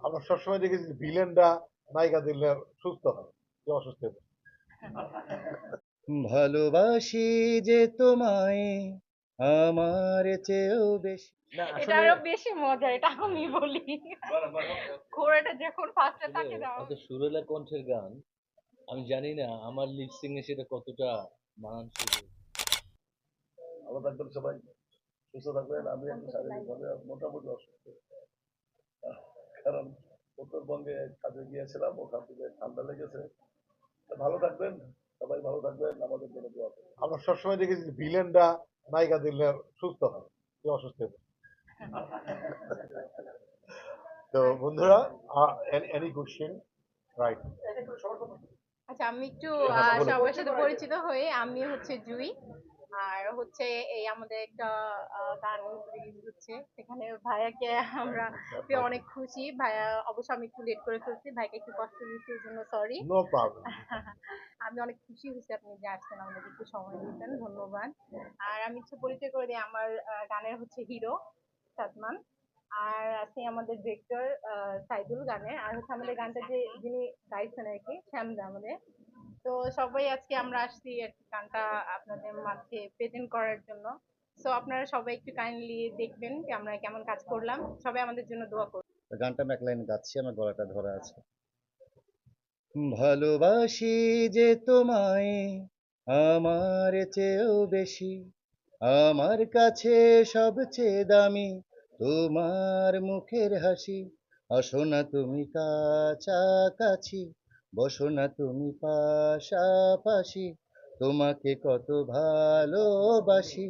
আমরা সবসময় দেখেছি ভিলেনরা নায়িকা দিলে সুস্থ হয় কেউ অসুস্থ ভালোবাসি যে তোমায় আমার চেয়েও বেশি। এটা আরও বেশি মজা এটা আমি বলি। ঘোড়াটা যখন ফার্স্টে তাকে দাও এত সুরেলা কণ্ঠের গান আমি জানি না আমার লিপসিং এ সেটা কতটা মানানসই। হবে। ভালো থাকবেন সবাই সুস্থ থাকবেন আমি একটু শারীরিকভাবে মোটামুটি অসুস্থ। কারণ উত্তরবঙ্গে কাজে গিয়েছিলাম ওখান থেকে ঠান্ডা লেগেছে। ভালো থাকবেন সবাই ভালো থাকবেন আমাদের জন্য দোয়া করবেন। আমরা সবসময় দেখেছি ভিলেনরা নায়িকা দিলে সুস্থ হয় কেউ অসুস্থ তো বন্ধুরা এনি কোশ্চেন রাইট আচ্ছা আমি একটু হ্যাঁ, সবার সাথে পরিচিত হয়ে আমি হচ্ছে জুই। আর হচ্ছে এই আমাদের একটা গান রিলিজ হচ্ছে। সেখানে ভাইয়াকে আমরা অনেক খুশি। ভাইয়া অবশ্য আমি একটু লেট করে ফেলছি। ভাইকে একটু কষ্ট দিচ্ছি জন্য সরি নো প্রবলেম আমি অনেক খুশি হয়েছি আপনি যে আসছেন আমাদের একটু সময় দিয়েছেন ধন্যবাদ। আর আমি একটু পরিচয় করে দিই আমার গানের হচ্ছে হিরো সাদমান আর আছে আমাদের ডিরেক্টর সাইদুল গানের আর হচ্ছে আমাদের গানটা যে যিনি গাইছেন আর কি শ্যামদা আমাদের। তো সবাই আজকে আমরা আসছি আর কি গানটা আপনাদের মাঝে প্রেজেন্ট করার জন্য। তো আপনারা সবাই একটু কাইন্ডলি দেখবেন যে আমরা কেমন কাজ করলাম। সবাই আমাদের জন্য দোয়া করবেন গানটা আমি এক লাইন গাচ্ছি, আমার গলাটা ধরা আছে। ভালোবাসি যে তোমায়, আমার চেয়েও বেশি, আমার কাছে সবচেয়ে দামি, তোমার মুখের হাসি। আসো না তুমি কাছাকাছি বসো না তুমি পাশাপাশি তোমাকে কত ভালোবাসি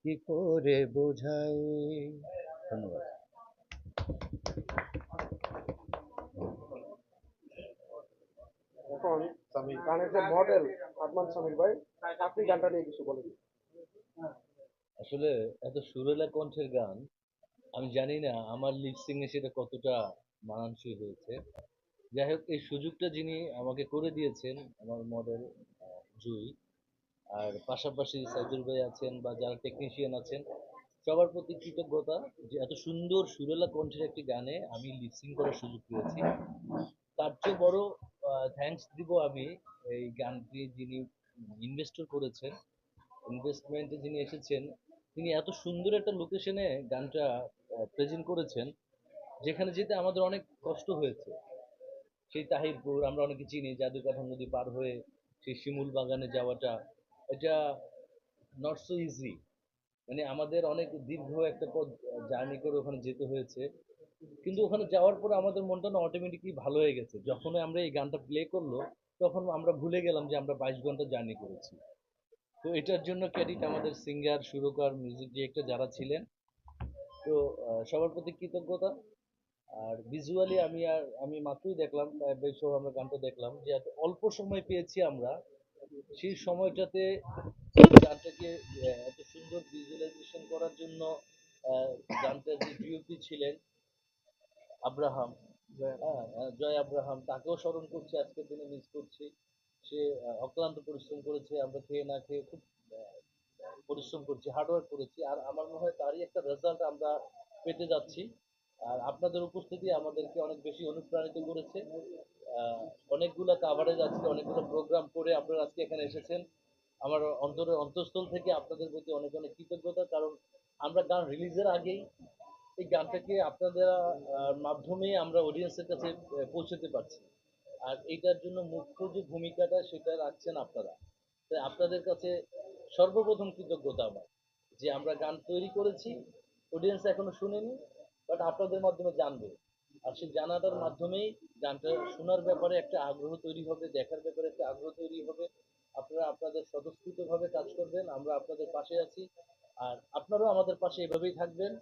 কি করে বোঝাই? ধন্যবাদ। এখন গানের যে মডেল আদমান সামির ভাই আপনি গানটা নিয়ে কিছু বলেন। আসলে এত সুরেলা কণ্ঠের গান আমি জানি না আমার লিপসিং এ সেটা কতটা মানানসই হয়েছে। যাই হোক, এই সুযোগটা যিনি আমাকে করে দিয়েছেন, আমার মডেল জুই, আর পাশাপাশি সাইদুল ভাই আছেন বা যারা টেকনিশিয়ান আছেন, সবার প্রতি কৃতজ্ঞতা যে এত সুন্দর সুরেলা কণ্ঠের একটি গানে আমি লিপসিং করার সুযোগ পেয়েছি। তার চেয়ে বড় থ্যাঙ্কস দিব আমি এই গানটি যিনি ইনভেস্টর করেছেন ইনভেস্টমেন্টে যিনি এসেছেন, তিনি এত সুন্দর একটা লোকেশনে গানটা প্রেজেন্ট করেছেন, যেখানে যেতে আমাদের অনেক কষ্ট হয়েছে। সেই তাহিরপুর আমরা অনেকে চিনি জাদুকাঠা নদী পার হয়ে সেই শিমুল বাগানে যাওয়াটা। এটা নট সো ইজি মানে আমাদের অনেক দীর্ঘ একটা পথ জার্নি করে ওখানে যেতে হয়েছে। কিন্তু ওখানে যাওয়ার পরে আমাদের মনটা না অটোমেটিকলি ভালো হয়ে গেছে। যখনই আমরা এই গানটা প্লে করল, তখন আমরা ভুলে গেলাম যে আমরা বাইশ ঘণ্টা জার্নি করেছি। তো এটার জন্য ক্রেডিট আমাদের সিঙ্গার সুরকার মিউজিক ডিরেক্টর যারা ছিলেন। তো সবার প্রতি কৃতজ্ঞতা। আর ভিজুয়ালি আমি আর আমি মাত্রই দেখলাম বেশ আমরা গানটা দেখলাম যে এত অল্প সময় পেয়েছি আমরা সেই সময়টাতে গানটাকে এত সুন্দর ভিজুয়ালাইজেশন করার জন্য আহ, গানটার যে ডিওপি ছিলেন আব্রাহাম হ্যাঁ, জয় আব্রাহাম তাকেও স্মরণ করছি আজকের দিনে মিস করছি। সে অক্লান্ত পরিশ্রম করেছে আমরা খেয়ে না খেয়ে খুব পরিশ্রম করছি হার্ডওয়ার্ক করেছি। আর আমার মনে হয় তারই একটা রেজাল্ট আমরা পেতে যাচ্ছি। আর আপনাদের উপস্থিতি আমাদেরকে অনেক বেশি অনুপ্রাণিত করেছে। অনেকগুলো কাভারেজ আজকে, অনেকগুলো প্রোগ্রাম করে আপনারা আজকে এখানে এসেছেন। আমার অন্তরের অন্তঃস্থল থেকে আপনাদের প্রতি অনেক অনেক কৃতজ্ঞতা, কারণ আমরা গান রিলিজের আগেই এই গানটাকে আপনাদের মাধ্যমে আমরা অডিয়েন্সের কাছে পৌঁছতে পারছি। আর এইটার জন্য মুখ্য যে ভূমিকাটা সেটা রাখছেন আপনারা। তাই আপনাদের কাছে সর্বপ্রথম কৃতজ্ঞতা আমার, যে আমরা গান তৈরি করেছি অডিয়েন্স এখনও শুনেনি বাট আপনাদের মাধ্যমে জানবে। আর সেই জানাটার মাধ্যমেই গানটা শোনার ব্যাপারে একটা আগ্রহ তৈরি হবে, দেখার ব্যাপারে একটা আগ্রহ তৈরি হবে। আপনারা আপনাদের স্বতঃস্ফূর্তভাবে কাজ করবেন, আমরা আপনাদের পাশে আছি। আর আপনারাও আমাদের পাশে এভাবেই থাকবেন।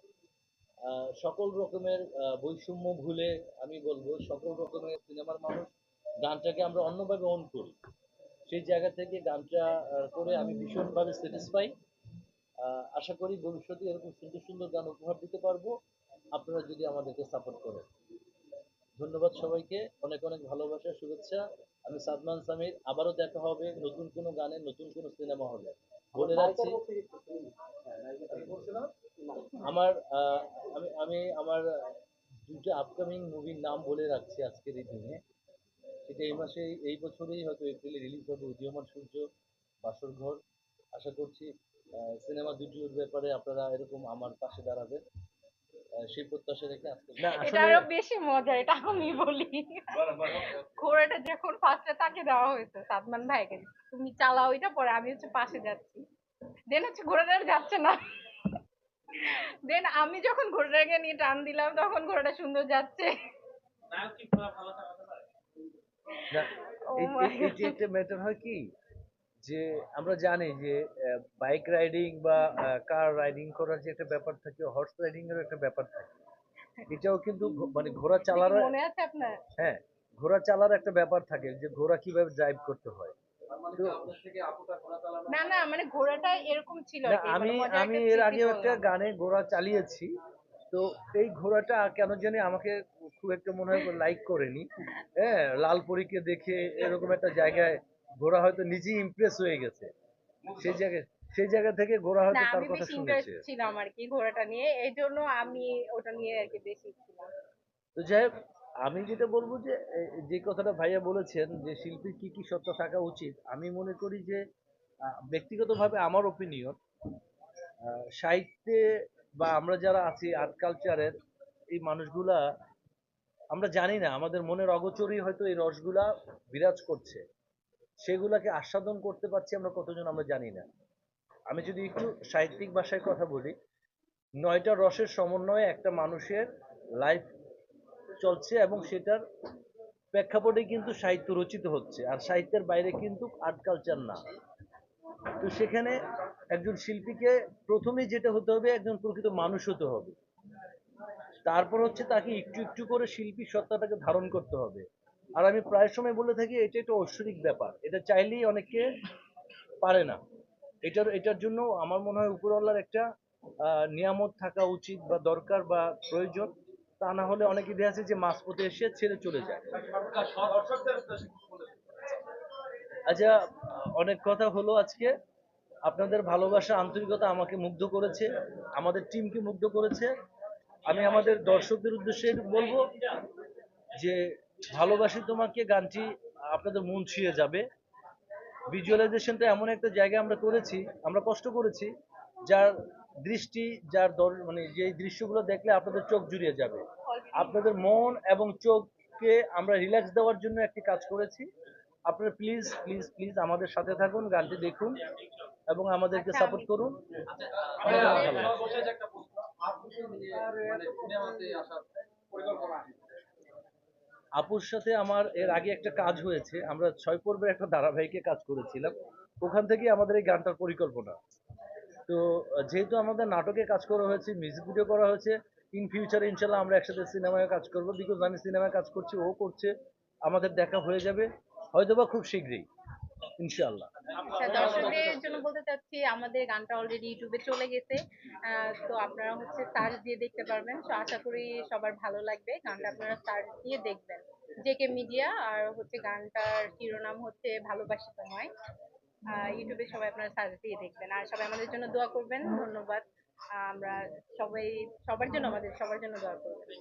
সকল রকমের বৈষম্য ভুলে আমি বলব, সকল রকমের সিনেমার মানুষ গানটাকে আমরা অন্যভাবে অন করি। সেই জায়গা থেকে গানটা করে আমি ভীষণভাবে স্যাটিসফাই আশা করি ভবিষ্যতে এরকম সুন্দর সুন্দর গান উপহার দিতে পারব। আপনারা যদি আমাদেরকে সাপোর্ট করেন। ধন্যবাদ সবাইকে। অনেক অনেক ভালোবাসা শুভেচ্ছা। আমি সাদমান সামির। আবারও দেখা হবে নতুন কোনো গানে নতুন কোনো সিনেমা হলে। বলে রাখছি আমার আমি আমি আমার দুটো আপকামিং মুভির নাম বলে রাখছি আজকের এই দিনে। সেটা এই মাসে এই বছরেই হয়তো এপ্রিলে রিলিজ হবে উদীয়মান সূর্য বাসর ঘর। আশা করছি সিনেমা দুটির ব্যাপারে আপনারা এরকম আমার পাশে দাঁড়াবেন। সেই প্রত্যাশা রেখে আজকে এটা আরও বেশি মজা এটা আমি বলি। ঘোড়াটা যখন ফার্স্টে তাকে দেওয়া হয়েছে সাদমান ভাইকে তুমি চালাও এটা পরে আমি হচ্ছে পাশে যাচ্ছি। দেন হচ্ছে ঘোড়াটা আর যাচ্ছে না। দেন আমি যখন ঘোড়াটাকে নিয়ে টান দিলাম তখন ঘোড়াটা সুন্দর যাচ্ছে। Oh এই- একটা ম্যাটার হয় কি? যে আমরা জানি যে বাইক রাইডিং বা কার রাইডিং করার যে একটা ব্যাপার থাকে হর্স রাইডিং এর একটা ব্যাপার থাকে। এটাও কিন্তু মানে ঘোড়া চালার মনে আছে আপনার? হ্যাঁ ঘোড়া চালার একটা ব্যাপার থাকে যে ঘোড়া কীভাবে ড্রাইভ করতে হয়। না না মানে ঘোড়াটা এরকম ছিল মানে আমি আমি এর আগে একটা গানে ঘোড়া চালিয়েছি তো এই ঘোড়াটা কেন জানি আমাকে খুব একটা মনে হয় লাইক করেনি। হ্যাঁ লালপরীকে দেখে এরকম একটা জায়গায় ঘোড়া হয়তো নিজেই ইমপ্রেস হয়ে গেছে। সেই জায়গায় সেই জায়গা থেকে ঘোড়া হয়তো তার আমি কথা শুনেছে। ছিলাম আর কি ঘোড়াটা নিয়ে এই জন্য আমি ওটা নিয়ে আর কি বেশি ছিলাম। তো যাই হোক, আমি যেটা বলব যে যে কথাটা ভাইয়া বলেছেন যে শিল্পীর কি কি সত্য থাকা উচিত আমি মনে করি যে ব্যক্তিগতভাবে আমার ওপিনিয়ন সাহিত্যে বা আমরা যারা আছি আর্ট কালচারের এই মানুষগুলা আমরা জানি না আমাদের মনের অগোচরই হয়তো এই রসগুলা বিরাজ করছে। সেগুলাকে আস্বাদন করতে পারছি আমরা কতজন আমরা জানি না। আমি যদি একটু সাহিত্যিক ভাষায় কথা বলি, নয়টা রসের সমন্বয়ে একটা মানুষের লাইফ চলছে এবং সেটার প্রেক্ষাপটে কিন্তু সাহিত্য রচিত হচ্ছে, আর সাহিত্যের বাইরে কিন্তু আর্ট কালচার না। তো সেখানে একজন শিল্পীকে প্রথমেই যেটা হতে হবে, একজন প্রকৃত মানুষ হতে হবে। তারপর হচ্ছে তাকে একটু একটু করে শিল্পী সত্তাটাকে ধারণ করতে হবে। আর আমি প্রায় সময় বলে থাকি, এটা একটা ঐশ্বরিক ব্যাপার। এটা চাইলেই অনেকে পারে না। এটার এটার জন্য আমার মনে হয় উপরওয়ালার একটা নিয়ামত থাকা উচিত বা দরকার বা প্রয়োজন। তা না হলে অনেকে আছে যে মাঝপথে এসে ছেড়ে চলে যায়। আচ্ছা অনেক কথা হলো আজকে। আপনাদের ভালোবাসা, আন্তরিকতা আমাকে মুগ্ধ করেছে। আমাদের টিমকে মুগ্ধ করেছে। আমি আমাদের দর্শকদের উদ্দেশ্যে বলব যে ভালোবাসি তোমাকে গানটি আপনাদের মন ছুঁয়ে যাবে ভিজুয়ালাইজেশনটা এমন একটা জায়গায় আমরা করেছি আমরা কষ্ট করেছি যার দৃষ্টি যার দর- মানে যে দৃশ্যগুলো দেখলে আপনাদের চোখ জুড়িয়ে যাবে আপনাদের মন এবং চোখকে আমরা রিল্যাক্স দেওয়ার জন্য একটি কাজ করেছি আপনারা প্লিজ প্লিজ প্লিজ আমাদের সাথে থাকুন গানটি দেখুন এবং আমাদেরকে আচ্ছা, সাপোর্ট করুন লাগবে। আপুর সাথে আমার এর আগে একটা কাজ হয়েছে। আমরা ছয় পর্বের একটা ধারাবাহিকে কাজ করেছিলাম। ওখান থেকে আমাদের এই গানটার পরিকল্পনা। তো, যেহেতু আমাদের নাটকে কাজ করা হয়েছে মিউজিক ভিডিও করা হয়েছে ইন ফিউচার ইনশাল্লাহ আমরা একসাথে সিনেমায় কাজ করব। বিকজ আমি সিনেমায় কাজ করছি, ও করছে, আমাদের দেখা হয়ে যাবে। হয়তোবা খুব শীঘ্রই। আচ্ছা দর্শকদের জন্য বলতে চাচ্ছি আমাদের গানটা অলরেডি ইউটিউবে চলে গেছে। তো আপনারা হচ্ছে সার্চ দিয়ে দেখতে পারবেন। তো আশা করি সবার ভালো লাগবে। গানটা আপনারা সার্চ দিয়ে দেখবেন। জেকে মিডিয়া আর হচ্ছে গানটার শিরোনাম হচ্ছে ভালোবাসি তোমায়। ইউটিউবে সবাই আপনারা সার্চ দিয়ে দেখবেন। আর সবাই আমাদের জন্য দোয়া করবেন। ধন্যবাদ। আমরা সবাই সবার জন্য আমাদের সবার জন্য দোয়া করবেন।